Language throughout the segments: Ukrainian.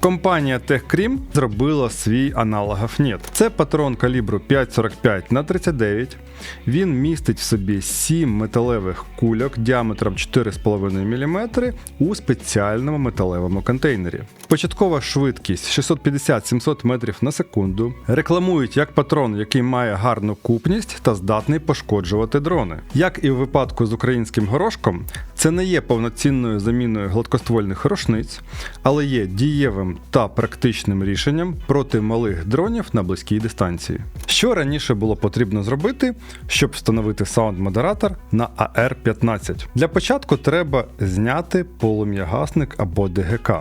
Компанія TechCrim зробила свій аналог НЕТ. Це патрон калібру 5,45 на 39. Він містить в собі 7 металевих кульок діаметром 4,5 мм у спеціальному металевому контейнері. Початкова швидкість 650-700 метрів на секунду. Рекламують як патрон, який має гарну купність та здатний пошкоджувати дрони. Як і в випадку з українським горошком, це не є повноцінною заміною гладкоствольних рушниць, але є дієвим та практичним рішенням проти малих дронів на близькій дистанції. Що раніше було потрібно зробити, щоб встановити саунд-модератор на AR-15? Для початку треба зняти полум'ягасник або ДГК.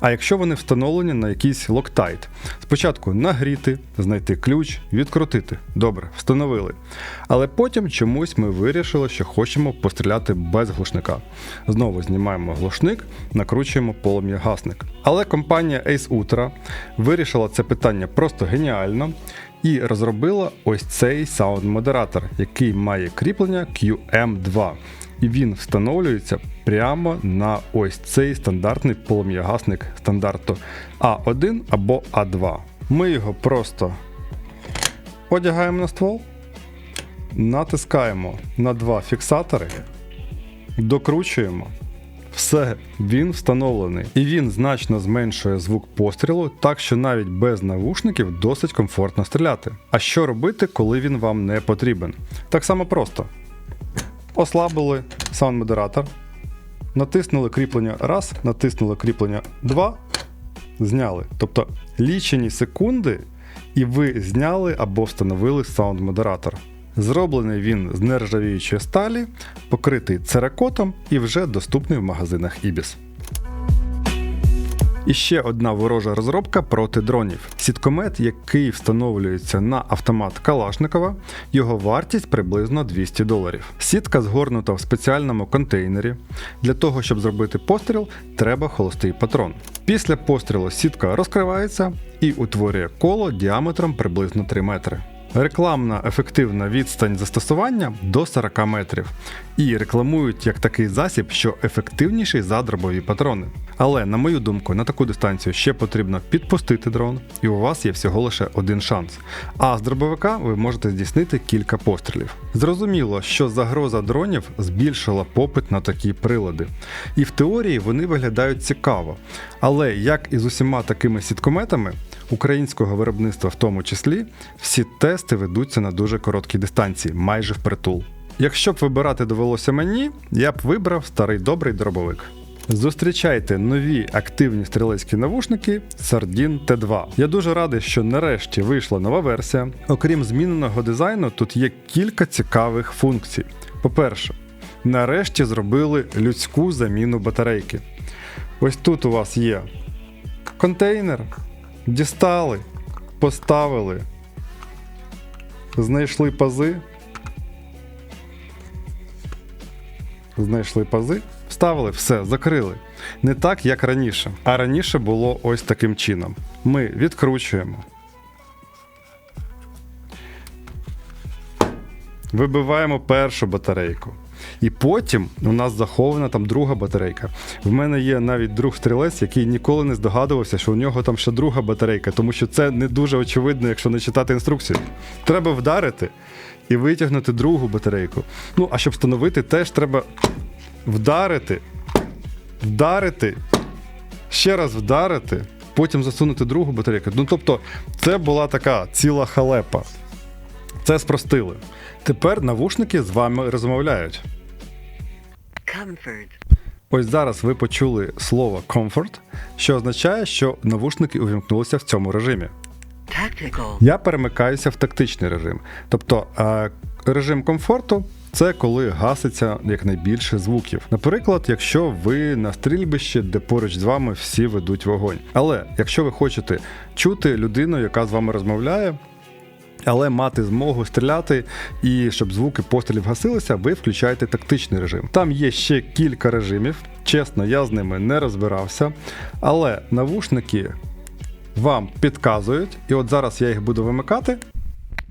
А якщо вони встановлені на якийсь локтайт, спочатку нагріти, знайти ключ, відкрутити. Добре, встановили. Але потім чомусь ми вирішили, що хочемо постріляти без глушника. Знову знімаємо глушник, накручуємо полум'ягасник. Але компанія Ace Ultra вирішила це питання просто геніально і розробила ось цей саунд-модератор, який має кріплення QM2 і він встановлюється прямо на ось цей стандартний полум'ягасник стандарту А1 або А2. Ми його просто одягаємо на ствол, натискаємо на два фіксатори, докручуємо. Все, він встановлений, і він значно зменшує звук пострілу, так що навіть без навушників досить комфортно стріляти. А що робити, коли він вам не потрібен? Так само просто ослабили саунд-модератор, натиснули кріплення раз, натиснули кріплення 2, зняли. Тобто лічені секунди, і ви зняли або встановили саунд-модератор. Зроблений він з нержавіючої сталі, покритий церакотом і вже доступний в магазинах Ibis. І ще одна ворожа розробка проти дронів. Сіткомет, який встановлюється на автомат Калашникова, його вартість приблизно 200 доларів. Сітка згорнута в спеціальному контейнері. Для того, щоб зробити постріл, треба холостий патрон. Після пострілу сітка розкривається і утворює коло діаметром приблизно 3 метри. Рекламна ефективна відстань застосування до 40 метрів. І рекламують як такий засіб, що ефективніший за дробові патрони. Але, на мою думку, на таку дистанцію ще потрібно підпустити дрон, і у вас є всього лише один шанс. А з дробовика ви можете здійснити кілька пострілів. Зрозуміло, що загроза дронів збільшила попит на такі прилади. І в теорії вони виглядають цікаво. Але як і з усіма такими сіткометами, українського виробництва в тому числі, всі тести ведуться на дуже короткій дистанції, майже впритул. Якщо б вибирати довелося мені, я б вибрав старий добрий дробовик. Зустрічайте нові активні стрілецькі навушники Sardin T2. Я дуже радий, що нарешті вийшла нова версія. Окрім зміненого дизайну, тут є кілька цікавих функцій. По-перше, нарешті зробили людську заміну батарейки. Ось тут у вас є контейнер, дістали, поставили, знайшли пази. Знайшли пази, вставили, все, закрили. Не так, як раніше. А раніше було ось таким чином. Ми відкручуємо. Вибиваємо першу батарейку. І потім у нас захована там друга батарейка. В мене є навіть друг стрілець, який ніколи не здогадувався, що у нього там ще друга батарейка, тому що це не дуже очевидно, якщо не читати інструкцію. Треба вдарити і витягнути другу батарейку. Ну, а щоб встановити, теж треба вдарити, вдарити, ще раз вдарити, потім засунути другу батарейку. Ну, тобто, це була така ціла халепа. Це спростили. Тепер навушники з вами розмовляють. Comfort. Ось зараз ви почули слово comfort, що означає, що навушники увімкнулися в цьому режимі. Tactical. Я перемикаюся в тактичний режим. Тобто е, режим комфорту це коли гаситься якнайбільше звуків. Наприклад, якщо ви на стрільбищі, де поруч з вами всі ведуть вогонь. Але якщо ви хочете чути людину, яка з вами розмовляє. Але мати змогу стріляти і щоб звуки пострілів гасилися, ви включаєте тактичний режим. Там є ще кілька режимів. Чесно, я з ними не розбирався. Але навушники вам підказують, і от зараз я їх буду вимикати.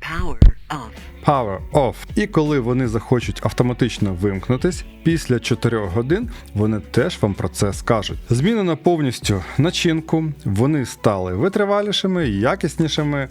Power off. Power Off. І коли вони захочуть автоматично вимкнутись, після 4 годин вони теж вам про це скажуть. Змінено повністю начинку, вони стали витривалішими, якіснішими,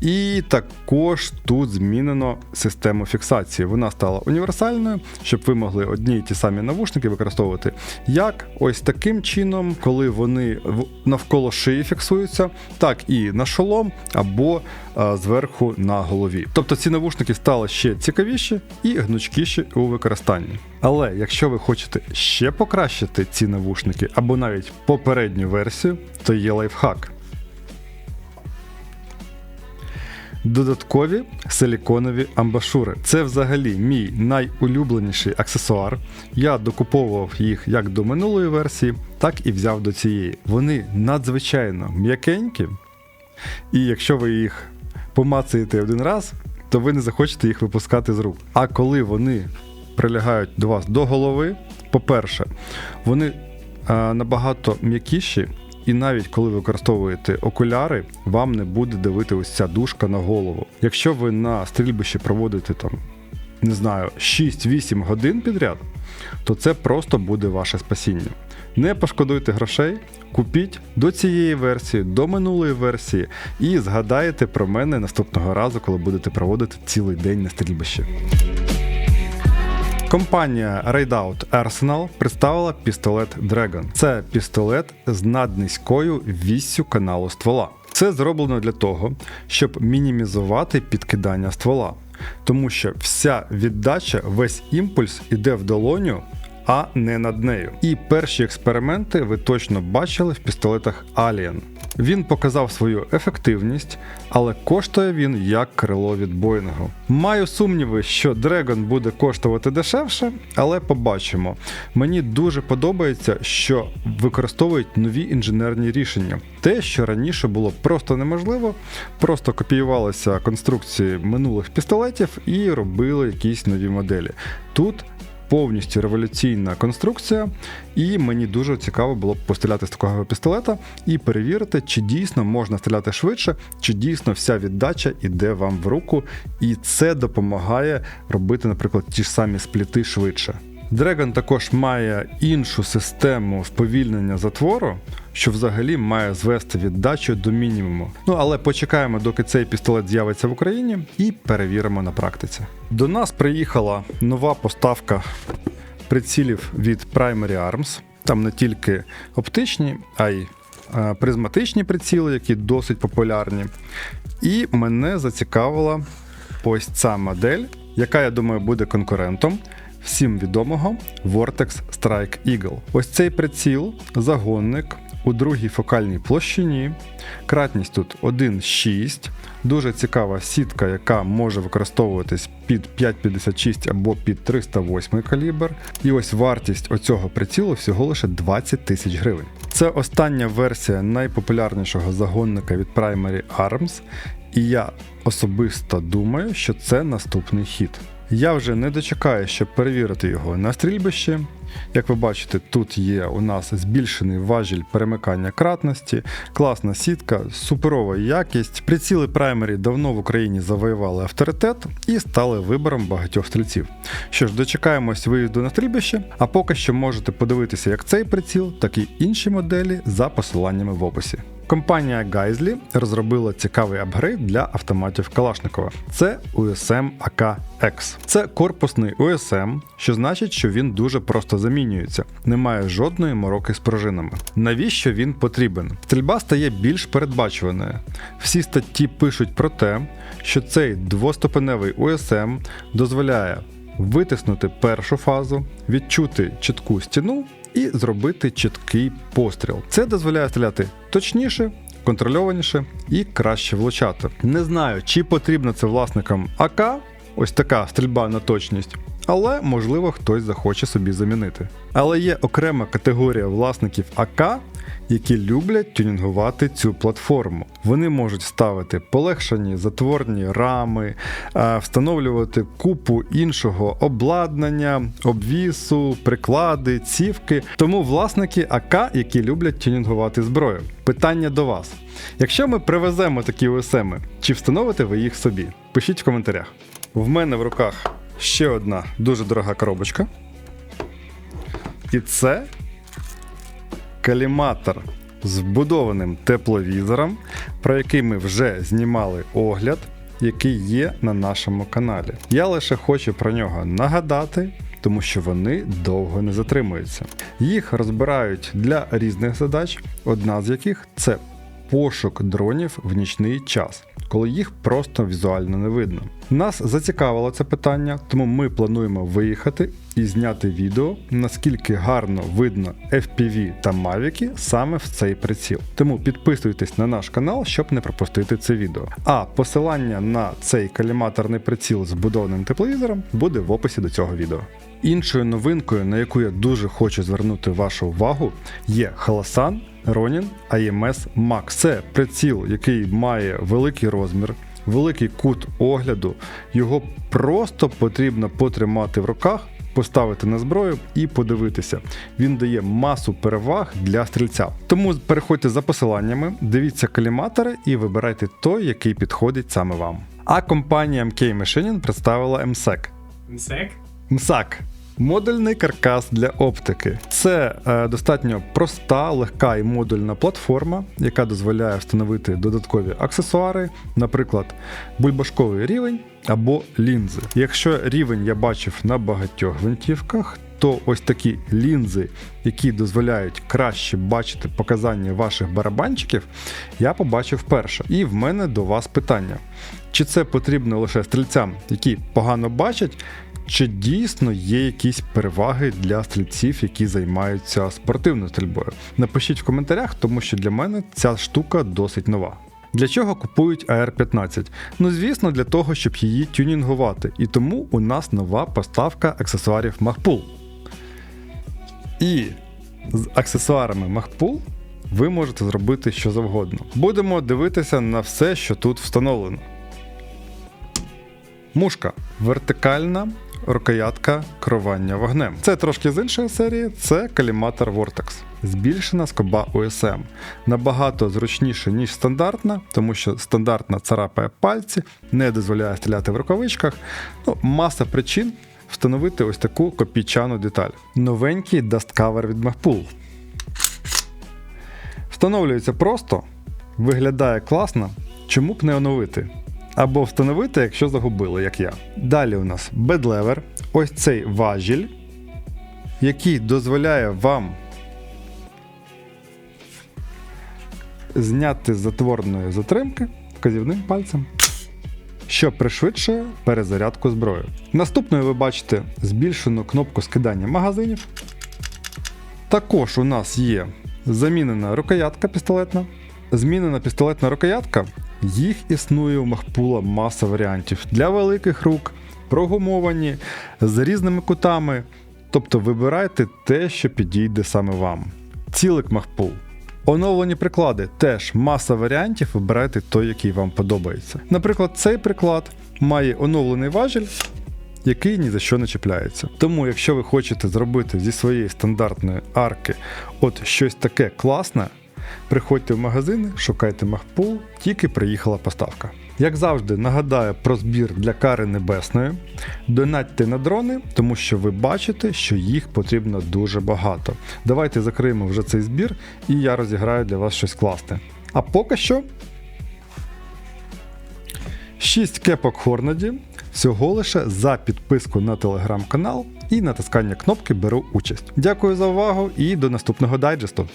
і також тут змінено систему фіксації. Вона стала універсальною, щоб ви могли одні й ті самі навушники використовувати як ось таким чином, коли вони навколо шиї фіксуються, так і на шолом або а, зверху на голові. Тобто ці навушники стали ще цікавіші і гнучкіші у використанні. Але якщо ви хочете ще покращити ці навушники або навіть попередню версію, то є лайфхак. Додаткові силіконові амбашури. Це взагалі мій найулюбленіший аксесуар. Я докуповував їх як до минулої версії, так і взяв до цієї. Вони надзвичайно м'якенькі, і якщо ви їх помацаєте один раз, то ви не захочете їх випускати з рук. А коли вони прилягають до вас до голови, по-перше, вони набагато м'якіші, і навіть коли ви використовуєте окуляри, вам не буде давити ось ця дужка на голову. Якщо ви на стрільбищі проводите там, не знаю, 6-8 годин підряд, то це просто буде ваше спасіння. Не пошкодуйте грошей, купіть до цієї версії, до минулої версії, і згадаєте про мене наступного разу, коли будете проводити цілий день на стрільбищі. Компанія Raidout Arsenal представила пістолет Dragon. Це пістолет з наднизькою віссю каналу ствола. Це зроблено для того, щоб мінімізувати підкидання ствола, тому що вся віддача, весь імпульс іде в долоню, а не над нею. І перші експерименти ви точно бачили в пістолетах Alien. Він показав свою ефективність, але коштує він як крило від Боїнгу. Маю сумніви, що Dragon буде коштувати дешевше, але побачимо. Мені дуже подобається, що використовують нові інженерні рішення. Те, що раніше було просто неможливо, просто копіювалися конструкції минулих пістолетів і робили якісь нові моделі. Тут повністю революційна конструкція, і мені дуже цікаво було б постріляти з такого пістолета і перевірити, чи дійсно можна стріляти швидше, чи дійсно вся віддача йде вам в руку, і це допомагає робити, наприклад, ті ж самі спліти швидше. Dragon також має іншу систему сповільнення затвору, що взагалі має звести віддачу до мінімуму. Ну але почекаємо, доки цей пістолет з'явиться в Україні, і перевіримо на практиці. До нас приїхала нова поставка прицілів від Primary Arms. Там не тільки оптичні, а й е, призматичні приціли, які досить популярні. І мене зацікавила ось ця модель, яка, я думаю, буде конкурентом всім відомого Vortex Strike Eagle. Ось цей приціл, загонник у другій фокальній площині. Кратність тут 1,6. Дуже цікава сітка, яка може використовуватись під 5,56 або під 308 калібр. І ось вартість оцього прицілу всього лише 20 тисяч гривень. Це остання версія найпопулярнішого загонника від Primary Arms, і я особисто думаю, що це наступний хід. Я вже не дочекаю, щоб перевірити його на стрільбищі. Як ви бачите, тут є у нас збільшений важіль перемикання кратності, класна сітка, суперова якість. Приціли Primary давно в Україні завоювали авторитет і стали вибором багатьох стрільців. Що ж, дочекаємось виїзду на стрільбище, а поки що можете подивитися як цей приціл, так і інші моделі за посиланнями в описі. Компанія Geisley розробила цікавий апгрейд для автоматів Калашникова. Це USM AK-X. Це корпусний USM, що значить, що він дуже просто замінюється, немає жодної мороки з пружинами. Навіщо він потрібен? Стрільба стає більш передбачуваною. Всі статті пишуть про те, що цей двоступеневий USM дозволяє витиснути першу фазу, відчути чітку стіну і зробити чіткий постріл. Це дозволяє стріляти точніше, контрольованіше і краще влучати. Не знаю, чи потрібно це власникам АК, ось така стрільба на точність. Але можливо хтось захоче собі замінити. Але є окрема категорія власників АК, які люблять тюнінгувати цю платформу. Вони можуть ставити полегшені затворні рами, е, встановлювати купу іншого обладнання, обвісу, приклади, цівки. Тому власники АК, які люблять тюнінгувати зброю. Питання до вас: якщо ми привеземо такі ОСМи, чи встановите ви їх собі? Пишіть в коментарях. В мене в руках ще одна дуже дорога коробочка. І це каліматор з вбудованим тепловізором, про який ми вже знімали огляд, який є на нашому каналі. Я лише хочу про нього нагадати, тому що вони довго не затримуються. Їх розбирають для різних задач, одна з яких це пошук дронів в нічний час, коли їх просто візуально не видно. Нас зацікавило це питання, тому ми плануємо виїхати і зняти відео, наскільки гарно видно FPV та Mavic саме в цей приціл. Тому підписуйтесь на наш канал, щоб не пропустити це відео. А посилання на цей каліматорний приціл з будованим тепловізором буде в описі до цього відео. Іншою новинкою, на яку я дуже хочу звернути вашу увагу, є Halasan Ronin AMS Max. Це приціл, який має великий розмір, великий кут огляду. Його просто потрібно потримати в руках, поставити на зброю і подивитися. Він дає масу переваг для стрільця. Тому переходьте за посиланнями, дивіться каліматори і вибирайте той, який підходить саме вам. А компанія MK Machining представила MSEC. Мсек? МСАК. Модульний каркас для оптики. Це е, достатньо проста, легка і модульна платформа, яка дозволяє встановити додаткові аксесуари, наприклад, бульбашковий рівень або лінзи. Якщо рівень я бачив на багатьох гвинтівках, то ось такі лінзи, які дозволяють краще бачити показання ваших барабанчиків, я побачив вперше. І в мене до вас питання: чи це потрібно лише стрільцям, які погано бачать, чи дійсно є якісь переваги для стрільців, які займаються спортивною стрільбою? Напишіть в коментарях, тому що для мене ця штука досить нова. Для чого купують AR-15? Ну звісно, для того, щоб її тюнінгувати. І тому у нас нова поставка аксесуарів Magpul. І з аксесуарами Magpul ви можете зробити що завгодно. Будемо дивитися на все, що тут встановлено. Мушка вертикальна рукоятка керування вогнем. Це трошки з іншої серії, це каліматор Vortex. Збільшена скоба USM. Набагато зручніше, ніж стандартна, тому що стандартна царапає пальці, не дозволяє стріляти в рукавичках. Ну, маса причин встановити ось таку копійчану деталь. Новенький Cover від Magpul. Встановлюється просто, виглядає класно, чому б не оновити? Або встановити, якщо загубили, як я. Далі у нас бедлевер, ось цей важіль, який дозволяє вам зняти з затворної затримки вказівним пальцем, що пришвидшує перезарядку зброї. Наступною ви бачите збільшену кнопку скидання магазинів. Також у нас є замінена рукоятка пістолетна. Змінена пістолетна рукоятка, їх існує у Махпула маса варіантів для великих рук, прогумовані, з різними кутами. Тобто вибирайте те, що підійде саме вам. Цілик Махпул. Оновлені приклади теж маса варіантів, вибирайте той, який вам подобається. Наприклад, цей приклад має оновлений важіль, який ні за що не чіпляється. Тому, якщо ви хочете зробити зі своєї стандартної арки от щось таке класне, приходьте в магазини, шукайте Махпул, тільки приїхала поставка. Як завжди, нагадаю про збір для кари небесної. Донатьте на дрони, тому що ви бачите, що їх потрібно дуже багато. Давайте закриємо вже цей збір, і я розіграю для вас щось класне. А поки що 6 кепок Хорнаді всього лише за підписку на телеграм-канал і натискання кнопки Беру участь. Дякую за увагу і до наступного дайджесту.